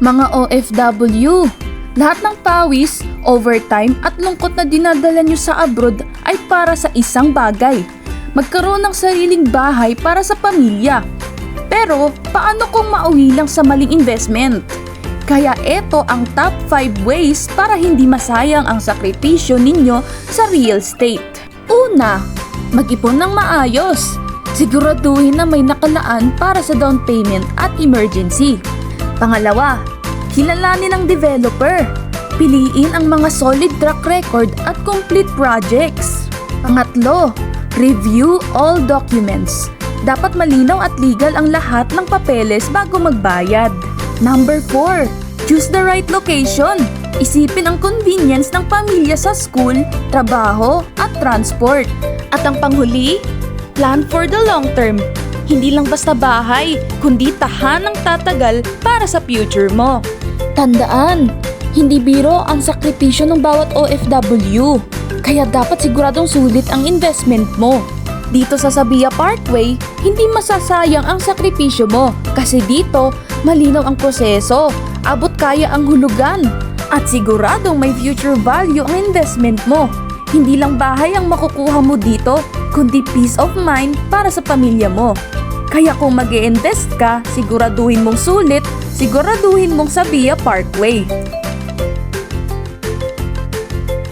Mga OFW, lahat ng pawis, overtime at lungkot na dinadala nyo sa abroad ay para sa isang bagay. Magkaroon ng sariling bahay para sa pamilya. Pero paano kung mauwi lang sa maling investment? Kaya ito ang top 5 ways para hindi masayang ang sakripisyo ninyo sa real estate. Una, mag-ipon ng maayos. Siguraduhin na may nakalaan para sa down payment at emergency. Pangalawa, kilalanin ang developer. Piliin ang mga solid track record at complete projects. Pangatlo, review all documents. Dapat malinaw at legal ang lahat ng papeles bago magbayad. Number 4, choose the right location. Isipin ang convenience ng pamilya sa school, trabaho, at transport. At ang panghuli, plan for the long term. Hindi lang basta bahay, kundi tahanang tatagal para sa future mo. Tandaan, hindi biro ang sakripisyo ng bawat OFW. Kaya dapat siguradong sulit ang investment mo. Dito sa Sabia Parkway, hindi masasayang ang sakripisyo mo kasi dito malinaw ang proseso, abot kaya ang hulugan, at siguradong may future value ang investment mo. Hindi lang bahay ang makukuha mo dito, kundi peace of mind para sa pamilya mo. Kaya kung mag invest ka, siguraduhin mong sulit, siguraduhin mong Sabia Parkway.